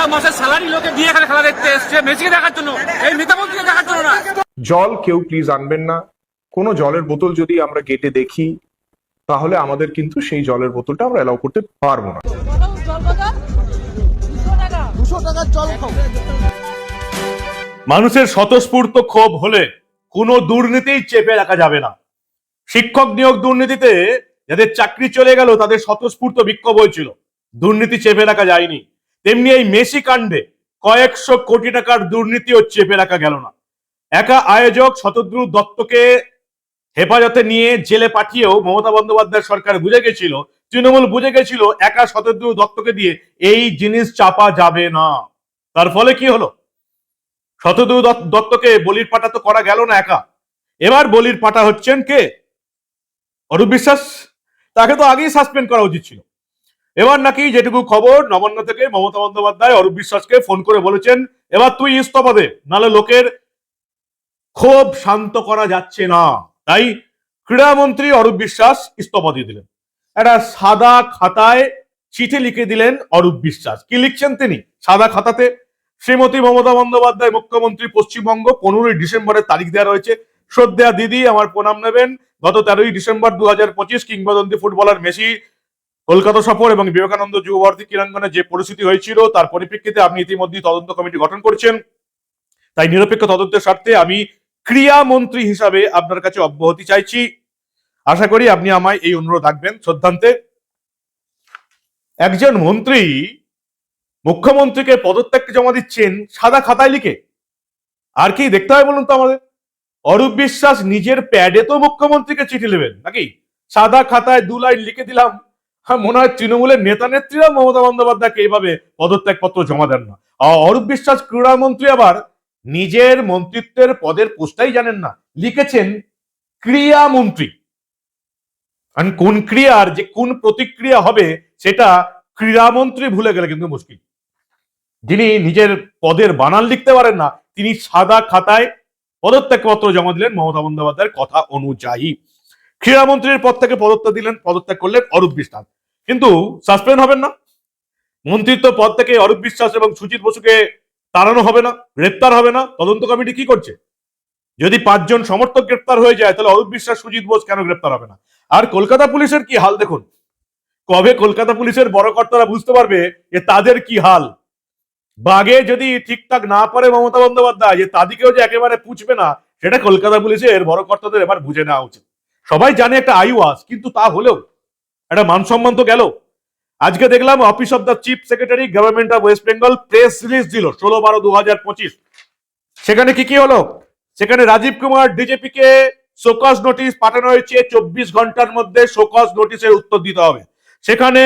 বারো মাসের স্যালারি লোকে দিয়ে এখানে খেলা দেখতে এসছে মেসিকে দেখার জন্য। এই নেতামন্ত্রীকে দেখার জন্য না। জল কেউ প্লিজ আনবেন না। কোনো জলের বোতল যদি আমরা গেটে দেখি তাহলে আমাদের কিন্তু সেই জলের বোতলটা আমরা এলাও করতে পারব না। দুশো টাকার জল খাও মানুষের স্বতঃস্ফূর্ত ক্ষোভ হলে কোনো দুর্নীতিই চেপে রাখা যাবে না। শিক্ষক নিয়োগ দুর্নীতিতে যাদের চাকরি চলে গেল তাদের স্বতঃস্ফূর্ত বিক্ষোভ হয়েছিল দুর্নীতি চেপে রাখা যায়নি। তেমনি এই মেসি কাণ্ডে কয়েকশো কোটি টাকার দুর্নীতিও চেপে রাখা গেল না। একা আয়োজক শতদ্রু দত্তকে হেফাজতে নিয়ে জেলে পাঠিয়েও মমতা বন্দ্যোপাধ্যায় সরকার বুঝে গেছিল, তৃণমূল বুঝে গেছিল একা শতদ্রু দত্তকে দিয়ে এই জিনিস চাপা যাবে না। তার ফলে কি হলো? শতদ্রু দত্ত- দত্তকে বলির পাটা তো করা গেল না একা। এবার বলির পাটা হচ্ছেন কে? অরূপ বিশ্বাস? তাকে তো আগেই সাসপেন্ড করা উচিত ছিল। এবার নাকি যেটুকু খবর, নবান্ন থেকে মমতা বন্দ্যোপাধ্যায় অরূপ বিশ্বাসকে ফোন করে বলেছেন, এবার তুই ইস্তফা দে নাহলে লোকের ক্ষোভ শান্ত করা যাচ্ছে না। তাই ক্রীড়ামন্ত্রী অরূপ বিশ্বাস ইস্তফা দিয়ে দিলেন। একটা সাদা খাতায় চিঠি লিখে দিলেন অরূপ বিশ্বাস। কি লিখছেন তিনি? সাদা খাতাতে, শ্রীমতী মমতা বন্দ্যোপাধ্যায়, মুখ্যমন্ত্রী পশ্চিমবঙ্গ, পনেরোই ডিসেম্বরের তারিখ দেওয়া রয়েছে। শ্রদ্ধা দিদি, আমার প্রণাম নেবেন। গত তেরোই ডিসেম্বর দু হাজার পঁচিশ কিংবদন্তি ফুটবলার মেসি কলকাতা সফর এবং বিবেকানন্দ যুবভারতী ক্রীড়াঙ্গনে যে পরিস্থিতি হয়েছিল, তার পরিপ্রেক্ষিতে আপনি ইতিমধ্যে তদন্ত কমিটি গঠন করছেন। তাই নিরপেক্ষ তদন্তের স্বার্থে আমি ক্রিয়া মন্ত্রী হিসাবে আপনার কাছে অব্যাহতি চাইছি। আশা করি আপনি আমায় এই অনুরোধ রাখবেন শ্রদ্ধান্তে। একজন মন্ত্রী মুখ্যমন্ত্রীকে পদত্যাগ জমা দিচ্ছেন, সাদা খাতায় লিখে। আর কি দেখতে হয় বলুন তো আমাদের? অরূপ বিশ্বাস নিজের প্যাডে তো মুখ্যমন্ত্রীকে চিঠি নেবেন, নাকি? সাদা খাতায় দু লাইন লিখে দিলাম। মনে হয় তৃণমূলের নেতা নেত্রীরা মমতা বন্দ্যোপাধ্যায়কে এইভাবে পদত্যাগ পত্র জমা দেন না। অরূপ বিশ্বাস ক্রীড়ামন্ত্রী আবার নিজের মন্ত্রিত্বের পদের পোস্টটাই জানেন না। লিখেছেন ক্রিয়ামন্ত্রী আর কোন ক্রিয়ার যে কোন প্রতিক্রিয়া হবে সেটা ক্রীড়ামন্ত্রী ভুলে গেলে কিন্তু মুশকিল। যিনি নিজের পদের বানান লিখতে পারেন না, তিনি সাদা খাতায় পদত্যাগপত্র জমা দিলেন মমতা বন্দ্যোপাধ্যায়ের কথা অনুযায়ী। ক্রীড়ামন্ত্রীর পদ থেকে পদত্যাগ দিলেন, পদত্যাগ করলেন অরূপ বিশ্বাস। কিন্তু সাসপেন্ড হবেন না। মন্ত্রিত্ব পদ থেকে অরূপ বিশ্বাস এবং সুজিত বসুকে তাড়ানো হবে না, গ্রেপ্তার হবে না। তদন্ত কমিটি কি করছে? যদি পাঁচজন সমর্থক গ্রেপ্তার হয়ে যায়, তাহলে অরূপ বিশ্বাস, সুজিত বোস কেন গ্রেপ্তার হবে না? আর কলকাতা পুলিশের কি হাল দেখুন? কবে কলকাতা পুলিশের বড় কর্তারা বুঝতে পারবে যে তাদের কি হাল? বাগে যদি ঠিকঠাক না পারে মমতা বন্দ্যোপাধ্যায়, যে তাদেরকেও যে একেবারে পুছবে না, সেটা কলকাতা পুলিশের বড় কর্তাদের এবার বুঝে নেওয়া উচিত। সবাই জানে একটা আইওয়াস, কিন্তু তা হলেও একটা মান সম্মান তো গেল। আজকে দেখলাম office of the chief secretary, government of West Bengal press release দিল ষোলো বারো দু পঁচিশ। সেখানে কি কি হলো? সেখানে রাজীব কুমার ডিজেপি কে শোকজ নোটিশ পাঠানো হয়েছে, চব্বিশ ঘণ্টার মধ্যে শোকজ নোটিশের উত্তর দিতে হবে। সেখানে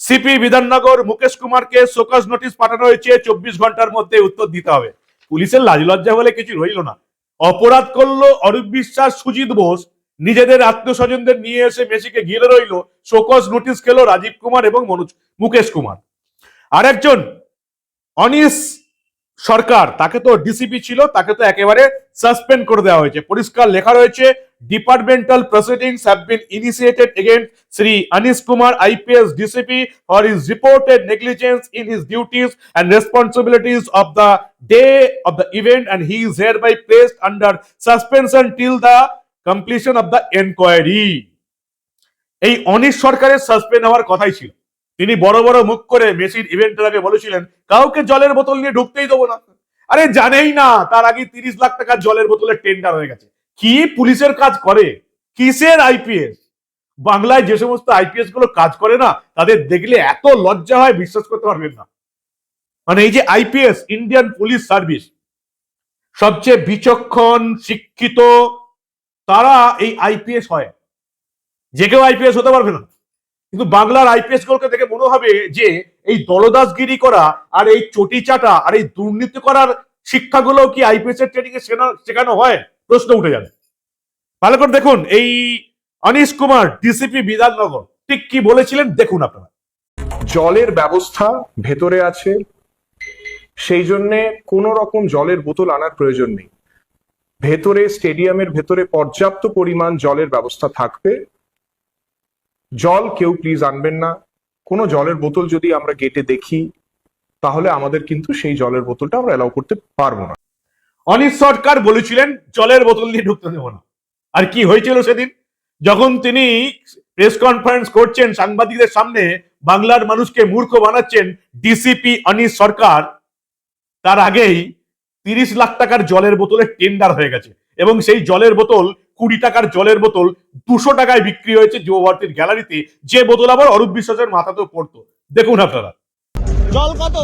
সিপি বিধাননগর মুকেশ কুমারকে শোকজ নোটিশ পাঠানো হয়েছে, চব্বিশ ঘণ্টার মধ্যে উত্তর দিতে হবে। পুলিশের লাজ লজ্জা বলে কিছু রইল না। অপরাধ করল অরূপ বিশ্বাস, সুজিত বোস নিজেদের আত্মীয় স্বজনদের নিয়ে এসে মেসিকে ঘিরে রইল শোকজ নোটিশ খেলো রাজীব কুমার এবং মনোজ, মুকেশ কুমার। আরেকজন, অনিস সরকার, তাকে তো ডিসিপি ছিল, তাকে তো একেবারে সাসপেন্ড করে দেওয়া হয়েছে। পরিষ্কার লেখা রয়েছে departmental proceedings have been initiated against Shri Anis Kumar IPS DCP for his reported negligence in his duties and responsibilities of the day of the event and he here hereby placed under suspension till the completion of the enquiry এই অনিশ সরকারের suspend হওয়ার কথাই ছিল। তিনি বড় বড় মুখ করে মেসির ইভেন্টের আগে বলেছিলেন, কাউকে জলের বোতল নিয়ে ঢুকতেই দেবো না। আরে জানেই না, তার আগে তিরিশ লাখ টাকা জলের বোতলের টেন্ডার হয়ে গেছে। কি পুলিশের কাজ করে? কিসের আইপিএস বাংলায় যে সমস্ত আইপিএসগুলো কাজ করে না, তাদের দেখলে এত লজ্জা হয়, বিশ্বাস করতে পারবেন না। মানে এই যে আইপিএস ইন্ডিয়ান পুলিশ সার্ভিস সবচেয়ে বিচক্ষণ, শিক্ষিত তারা এই আইপিএস হয়। যে কেউ আইপিএস হতে পারবে না। কিন্তু বাংলার আইপিএস গুলোকে দেখে মনে হবে যে, এই দলদাসগিরি করা আর এই চটি চাটা আর এই দুর্নীতি করার শিক্ষাগুলো কি আইপিএস এর ট্রেনিং এ শেখানো- শেখানো হয়? প্রশ্ন উঠে যাবে। ভালো করে দেখুন, এই অনিশ কুমার ডিসিপি বিধাননগর, ঠিক কি বলেছিলেন? দেখুন আপনারা। জলের ব্যবস্থা ভেতরে আছে। সেই জন্যে কোনো রকম জলের বোতল আনার প্রয়োজন নেই। ভেতরে স্টেডিয়ামের ভেতরে পর্যাপ্ত পরিমাণ জলের ব্যবস্থা থাকবে। জল কেউ প্লিজ আনবেন না। কোনো জলের বোতল যদি আমরা গেটে দেখি, তাহলে আমাদের কিন্তু সেই জলের বোতলটা আমরা অ্যালাউ করতে পারব না। অনিশ সরকার বলেছিলেন, জলের বোতল দিয়ে ঢুকতে দেব না। আর কি হয়েছিল সেদিন? যখন তিনি প্রেস কনফারেন্স করছেন সাংবাদিকদের সামনে, বাংলার মানুষকে মূর্খ বানাচ্ছেন ডিসিপি অনিশ সরকার, তার আগেই তিরিশ লাখ টাকার জলের বোতলে টেন্ডার হয়ে গেছে এবং সেই জলের বোতল কুড়ি টাকার জলের বোতল দুশো টাকায় বিক্রি হয়েছে যুবভারতীর গ্যালারিতে। যে বোতল আবার অরূপ বিশ্বাসের মাথাতেও পড়তো। দেখুন আপনারা। জল কত?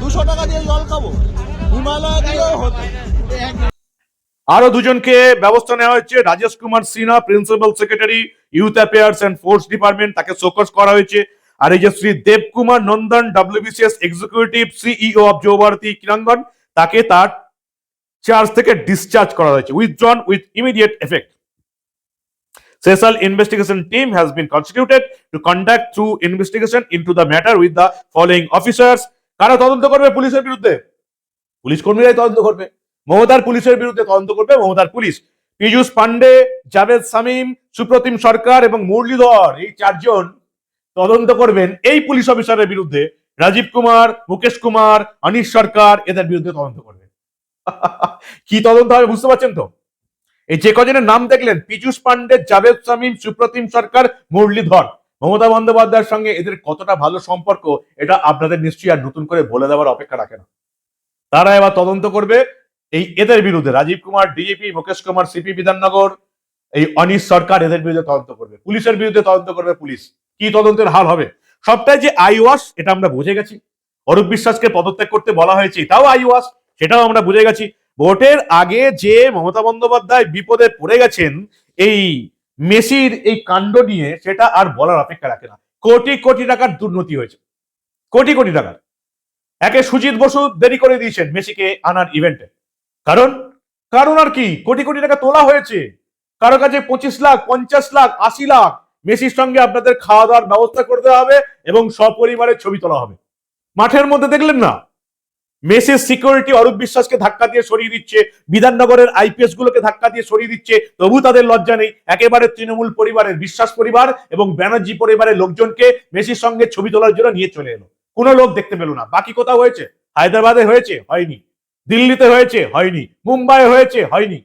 দুশো টাকা দিয়ে জল খাব। আরও দুজনকে ব্যবস্থা নেওয়া হয়েছে। Rajesh Kumar Sinha, principal secretary, youth affairs and force department, তাকে শোকস করা হয়েছে। আর এই যে Shri Debkumar Nandan, WBCS executive CEO of Yuva Bharati Krirangan তাকে তার চার্জ থেকে ডিসচার্জ করা হয়েছে। Withdrawn with immediate effect Special investigation team has been constituted to conduct through investigation into the matter with the following officers. কারা তদন্ত করবে পুলিশের বিরুদ্ধে? পুলিশ কর্মীরাই তদন্ত করবে। মমতার পুলিশের বিরুদ্ধে তদন্ত করবে মমতার পুলিশ। পীযূষ পান্ডে জাভেদ সামিম সুপ্রতিম সরকার এবং মুরলীধর এই চারজন তদন্ত করবেন এই পুলিশ অফিসারের বিরুদ্ধে। রাজীব কুমার, মুকেশ কুমার, অনিশ সরকার এদের বিরুদ্ধে তদন্ত করবেন। কি তদন্ত হবে বুঝতে পারছেন তো? এই যে কজনের নাম দেখলেন, পীযূষ পান্ডে জাভেদ সামিম সুপ্রতিম সরকার, মুরলীধর। মমতা বন্দ্যোপাধ্যায়ের সঙ্গে এদের কতটা ভালো সম্পর্ক, এটা আপনাদের নিশ্চয়ই আর নতুন করে বলে দেওয়ার অপেক্ষা রাখে না। তারা এবার তদন্ত করবে। এই এদের বিরুদ্ধে রাজীব কুমার ডিজিপি মুকেশ কুমার সিপি বিধাননগর, এই অনিশ সরকার এদের বিরুদ্ধে তদন্ত করবে। পুলিশের বিরুদ্ধে তদন্ত করবে পুলিশ। কি তদন্তের হাল হবে? সবটাই যে আই ওয়াশ এটা আমরা বুঝে গেছি। অরূপ বিশ্বাসকে পদত্যাগ করতে বলা হয়েছে তাও আই ওয়াশ সেটাও আমরা বুঝে গেছি। ভোটের আগে যে মমতা বন্দ্যোপাধ্যায় বিপদে পড়ে গেছেন, এই মেসির এই কাণ্ড নিয়ে সেটা আর বলার অপেক্ষা রাখে না। কোটি কোটি টাকার দুর্নীতি হয়েছে। কোটি কোটি টাকার। একে সুজিত বসু দেরি করে দিয়েছেন মেসিকে আনার ইভেন্টে কারণ কারণ আর কি? কোটি কোটি টাকা তোলা হয়েছে। কারও কাছে পঁচিশ লাখ, পঞ্চাশ লাখ, আশি লাখ, মেসির সঙ্গে আপনাদের খাওয়া দাওয়ার ব্যবস্থা করতে হবে এবং সপরিবারের ছবি তোলা হবে। মাঠের মধ্যে দেখলেন না? মেসির সিকিউরিটি অরূপ বিশ্বাসকে ধাক্কা দিয়ে সরিয়ে দিচ্ছে, বিধাননগরের আইপিএস গুলোকে ধাক্কা দিয়ে সরিয়ে দিচ্ছে, তবু তাদের লজ্জা নেই। একেবারে তৃণমূল পরিবারের বিশ্বাস পরিবার এবং ব্যানার্জি পরিবারের লোকজনকে মেসির সঙ্গে ছবি তোলার জন্য নিয়ে চলে এলো। কোনো লোক দেখতে পেল না। বাকি কোথাও হয়েছে? হায়দ্রাবাদে হয়েছে? হয়নি। দিল্লিতে হয়েছে? হয়নি। মুম্বাইয়ে হয়েছে? হয়নি।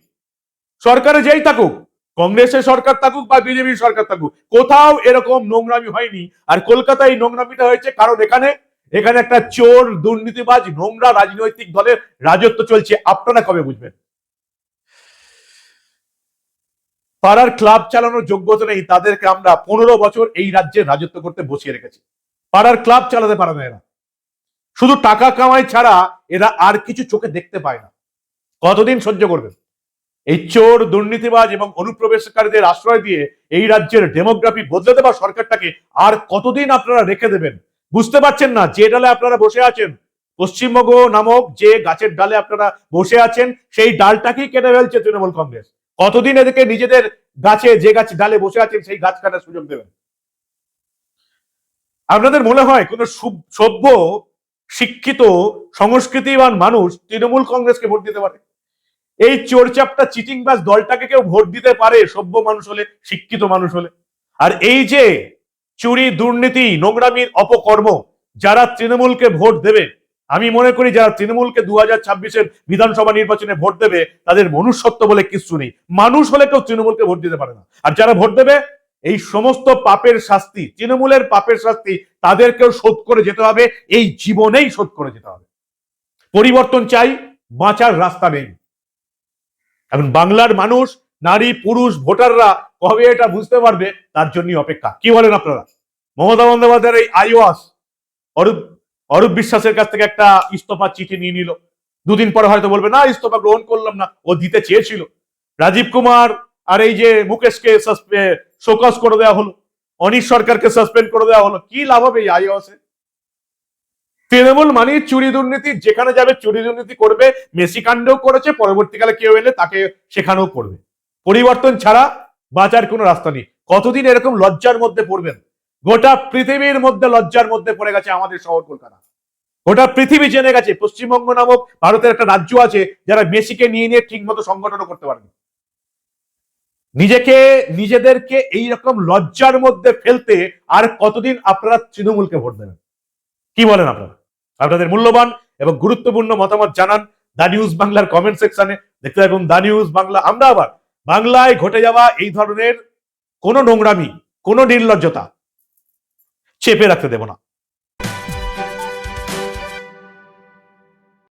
সরকারে যেই থাকুক, কংগ্রেসের সরকার থাকুক বা বিজেপির সরকার থাকুক, কোথাও এরকম নোংরামি হয়নি। আর কলকাতায় নোংরামিটা হয়েছে কারণ এখানে এখানে একটা চোর, দুর্নীতিবাজ, নোংরা রাজনৈতিক দলের রাজত্ব চলছে। আপনারা কবে বুঝবেন? পাড়ার ক্লাব চালানোর যোগ্যতা নেই। তাদেরকে আমরা পনেরো বছর এই রাজ্যে রাজত্ব করতে বসিয়ে রেখেছি। পাড়ার ক্লাব চালাতে পারে না এরা। শুধু টাকা কামাই ছাড়া এরা আর কিছু চোখে দেখতে পায় না। কতদিন সহ্য করবেন এই চোর, দুর্নীতিবাজ এবং অনুপ্রবেশকারীদের আশ্রয় দিয়ে এই রাজ্যের ডেমোগ্রাফি বদলে দেওয়া সরকারটাকে আর কতদিন আপনারা রেখে দেবেন? বুঝতে পারছেন না যে ডালে আপনারা বসে আছেন। পশ্চিমবঙ্গ নামক যে গাছের ডালে আপনারা বসে আছেন, সেই ডালটাকেই কেটে ফেলছে তৃণমূল কংগ্রেস। কতদিন এদেরকে নিজেদের গাছে যে গাছ ডালে বসে আছেন, সেই গাছ কাটার সুযোগ দেবেন? আপনাদের মনে হয় কোন সভ্য, শিক্ষিত, সংস্কৃতিবান মানুষ তৃণমূল কংগ্রেসকে ভোট দিতে পারে? এই চোরচাপটা চিটিং বাস দলটাকে কেউ ভোট দিতে পারে, সভ্য মানুষ হলে, শিক্ষিত মানুষ হলে? আর এই যে চুরি, দুর্নীতি, নোংরামির অপকর্ম যারা তৃণমূলকে ভোট দেবে, আমি মনে করি যারা তৃণমূলকে দু হাজার ছাব্বিশের বিধানসভা নির্বাচনে ভোট দেবে, তাদের মনুষ্যত্ব বলে কিছু নেই। মানুষ হলে কেউ তৃণমূলকে ভোট দিতে পারে না। আর যারা ভোট দেবে এই সমস্ত পাপের শাস্তি, তৃণমূলের পাপের শাস্তি তাদেরকেও শোধ করে যেতে হবে, এই জীবনেই শোধ করে যেতে হবে। পরিবর্তন চাই, বাঁচার রাস্তা নেই। এখন বাংলার মানুষ, নারী, পুরুষ, ভোটাররা কবে এটা বুঝতে পারবে? তার জন্যই অপেক্ষা। কি বলেন আপনারা? মমতা বন্দ্যোপাধ্যায়ের এই আইওয়াস, অরূপ অরূপ বিশ্বাসের কাছ থেকে একটা ইস্তফা চিঠি নিয়ে নিল। দুদিন পরে হয়তো বলবে, না, ইস্তফা গ্রহণ করলাম না। ও দিতে চেয়েছিল। রাজীব কুমার আর এই যে মুকেশকে শোকস করে দেওয়া হলো, অনিশ সরকারকে সাসপেন্ড করে দেওয়া হলো, কি লাভ হবে এই আইওয়াসে তৃণমূল মানে চুরি দুর্নীতি, যেখানে যাবে চুরি দুর্নীতি করবে, মেসি কাণ্ডও করেছে, পরবর্তীকালে কেউ এলে তাকে সেখানেও করবে। পরিবর্তন ছাড়া বাঁচার কোনো রাস্তা নেই। কতদিন এরকম লজ্জার মধ্যে পড়বেন? গোটা পৃথিবীর মধ্যে লজ্জার মধ্যে পড়ে গেছে আমাদের শহর কলকাতা। গোটা পৃথিবী জেনে গেছে, পশ্চিমবঙ্গ নামক ভারতের একটা রাজ্য আছে, যারা মেসিকে নিয়ে নিয়ে ঠিক মতো সংগঠনও করতে পারেনি। নিজেকে, নিজেদেরকে এই রকম লজ্জার মধ্যে ফেলতে আর কতদিন আপনারা তৃণমূলকে ভোট দেবেন? কি বলেন আপনারা? আপনাদের মূল্যবান এবং গুরুত্বপূর্ণ মতামত জানান দা নিউজ বাংলার কমেন্ট সেকশনে। দেখতে থাকুন দা নিউজ বাংলা। আমরা আবার বাংলায় ঘটে যাওয়া এই ধরনের কোনো নোংরামি, কোনো নির্লজ্জতা চেপে রাখতে দেব না।